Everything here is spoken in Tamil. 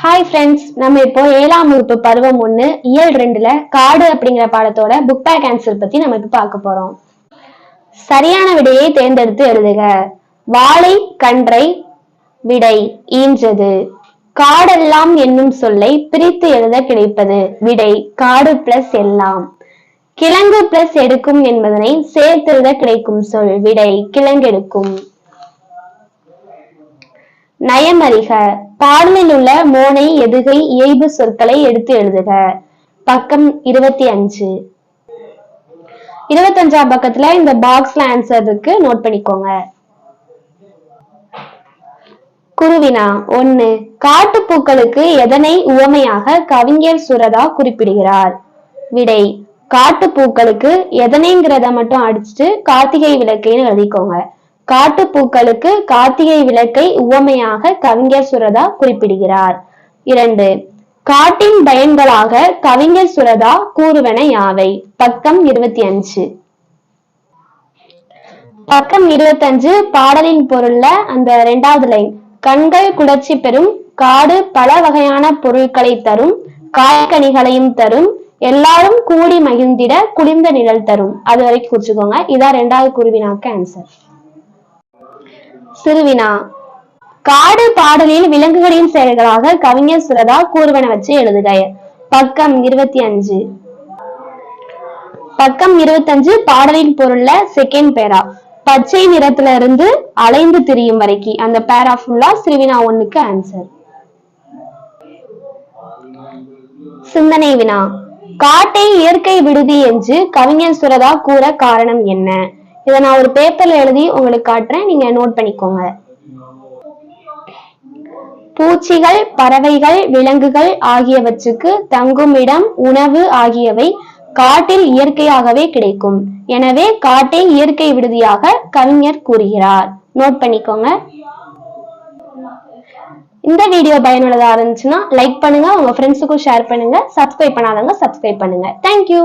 ஹாய் ஃப்ரெண்ட்ஸ் நம்ம இப்போ ஏழாம் வகுப்பு பருவம் ஒண்ணு இயல் ரெண்டுல காடு அப்படிங்கிற பாடத்தோட புக் பேக் ஆன்சர் பத்தி நம்ம இப்போ பார்க்க போறோம். சரியான விடையை தேர்ந்தெடுத்து எழுதுக. வாழை கன்றை விடை ஈன்றது. காடெல்லாம் என்னும் சொல்லை பிரித்து எழுத கிடைப்பது. விடை காடு பிளஸ் எல்லாம். கிழங்கு பிளஸ் எடுக்கும் என்பதனை சேர்த்தெழுத கிடைக்கும் சொல். விடை கிழங்கெடுக்கும். நயமறிக. பாடலில் உள்ள மோனை எதுகை இயைபு சொற்களை எடுத்து எழுதுக. பக்கம் இருபத்தி அஞ்சு. இருபத்தஞ்சாம் பக்கத்துல இந்த பாக்ஸ்ல ஆன்சர் இருக்கு. நோட் பண்ணிக்கோங்க. குருவினா ஒன்னு காட்டுப்பூக்களுக்கு எதனை உவமையாக கவிஞர் சுரதா குறிப்பிடுகிறார்? விடை காட்டுப்பூக்களுக்கு எதனைங்கிறத மட்டும் அடிச்சுட்டு கார்த்திகை விளக்கைன்னு எழுதிக்கோங்க. காட்டுப்பூக்களுக்கு கார்த்திகை விளக்கை உவமையாக கவிஞர் சுரதா குறிப்பிடுகிறார். இரண்டு காட்டின் பயன்களாக கவிஞர் சுரதா கூறுவன யாவை? பக்கம் இருபத்தி அஞ்சு. பக்கம் இருபத்தஞ்சு பாடலின் பொருள்ல அந்த ரெண்டாவது லைன். கண்கள் குளர்ச்சி பெறும் காடு பல வகையான பொருட்களை தரும் காய்கனிகளையும் தரும் எல்லாரும் கூடி மகிழ்ந்திட குளிர்ந்த நிழல் தரும். அது வரைக்கும் குறிச்சுக்கோங்க. இதான் ரெண்டாவது குருவினாக்கு ஆன்சர் சிறுவினா. காடு பாடலில் விலங்குகளின் செயல்களாக கவிஞர் சுரதா கூறுவன வச்சு எழுதுக. பக்கம் இருபத்தி அஞ்சு. பக்கம் இருபத்தஞ்சு பாடலின் பொருள்ல செகண்ட் பேரா. பச்சை நிறத்துல இருந்து அலைந்து திரியும் வரைக்கும் அந்த பேரா ஃபுல்லா சிறுவினா ஒண்ணுக்கு ஆன்சர் சிந்தனை வினா. காட்டை இயற்கை விடுதி என்று கவிஞர் சுரதா கூற காரணம் என்ன? இதை நான் ஒரு பேப்பர்ல எழுதி உங்களுக்கு காட்டுறேன். நீங்க நோட் பண்ணிக்கோங்க. பூச்சிகள் பறவைகள் விலங்குகள் ஆகியவற்றுக்கு தங்குமிடம் உணவு ஆகியவை காட்டில் இயற்கையாகவே கிடைக்கும். எனவே காட்டை இயற்கை விடுதியாக கவிஞர் கூறுகிறார். நோட் பண்ணிக்கோங்க. இந்த வீடியோ பயனுள்ளதா இருந்துச்சுன்னா லைக் பண்ணுங்க உங்க ஃப்ரெண்ட்ஸுக்கும் ஷேர் பண்ணுங்க சப்ஸ்கிரைப் பண்ணாதவங்க சப்ஸ்கிரைப் பண்ணுங்க. தேங்க்யூ